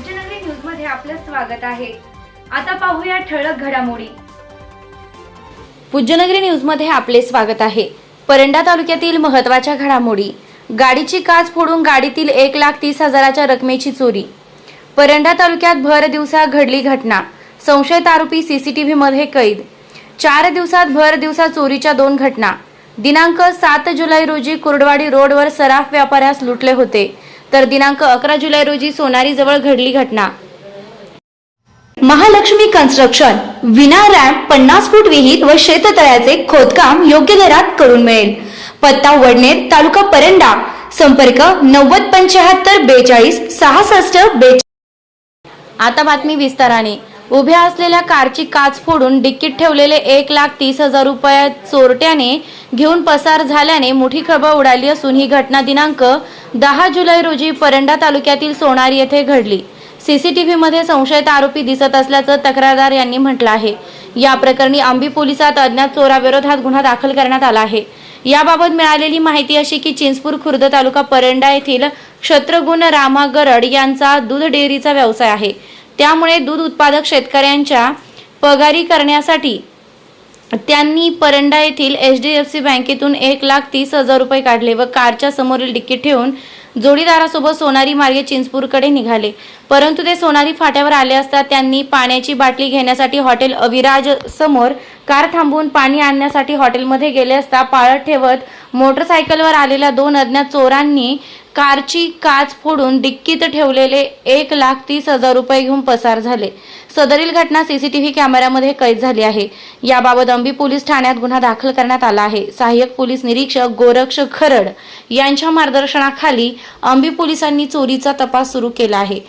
पूज्यनगरी न्यूजमध्ये आपलं स्वागत आहे. आता पाहूया ठळक घडामोडी. पूज्यनगरी न्यूजमध्ये आपले स्वागत आहे. परंडा तालुक्यातील महत्त्वाच्या घडामोडी. गाडीची काच फोडून गाडीतील एक लाख तीस हजाराच्या रकमेची चोरी. परंडा तालुक्यात भर दिवसा घडली घटना. संशयित आरोपी सीसीटीव्ही मध्ये कैद. चार दिवसात भर दिवसा चोरीच्या दोन घटना. दिनांक सात जुलै रोजी कुर्डवाडी रोडवर सराफ व्यापाऱ्यास लुटले होते. तर दिनांक अकरा जुलै रोजी सोनारी जवळ घडली घटना. महालक्ष्मी कन्स्ट्रक्शन विना रॅम्प पन्नास फूट विहीर व शेततळ्याचे खोदकाम योग्य दरात करून मिळेल. पत्ता वडनेर तालुका परंडा. संपर्क नव्वद पंच्याहत्तर बेचाळीस सहासष्ट बेचाळीस. आता बातमी विस्ताराने. उभ्या असलेल्या कारची काच फोडून डिक्कीत ठेवलेले एक लाख तीस हजार रुपये चोरट्याने घेऊन पसार झाल्याने मोठी खळबळ उडाली असून ही घटना दिनांक दहा जुलै रोजी परंडा तालुक्यातील सोनारी येथे घडली. सीसीटीव्हीमध्ये संशयित आरोपी दिसत असल्याचं तक्रारदार यांनी म्हटलं आहे. या प्रकरणी आंबी पोलिसात अज्ञात चोराविरोधात गुन्हा दाखल करण्यात आला आहे. याबाबत मिळालेली माहिती अशी की चिंचपूर खुर्द तालुका परंडा येथील क्षत्रगुण रामा गरड यांचा दूध डेअरीचा व्यवसाय आहे. त्यामुळे दूध उत्पादक शेतकऱ्यांच्या पगारी करण्यासाठी त्यांनी परंडा येथील एच डी एफ सी बँकेतून एक लाख तीस हजार रुपये काढले व कारच्या समोरील डिक्कीत ठेवून जोडीदारासोबत सोनारी मार्गे चिंचपूरकडे निघाले. परंतु ते सोनारी फाट्यावर आले असता त्यांनी पाण्याची बाटली घेण्यासाठी हॉटेल अविराज समोर कार थांबवून पाणी आणण्यासाठी हॉटेलमध्ये गेले असता पाळत ठेवत मोटरसायकलवर आलेल्या दोन अज्ञात चोरांनी कारची काच फोडून डिक्कीत ठेवलेले एक लाख तीस हजार रुपये घेऊन पसार झाले. सदरील घटना सीसीटीव्ही कॅमेऱ्यामध्ये कैद झाली आहे. याबाबत अंबी पोलीस ठाण्यात गुन्हा दाखल करण्यात आला आहे. सहाय्यक पोलीस निरीक्षक गोरक्ष खरड यांच्या मार्गदर्शनाखाली आंबी पोलिसांनी चोरीचा तपास सुरू केला आहे.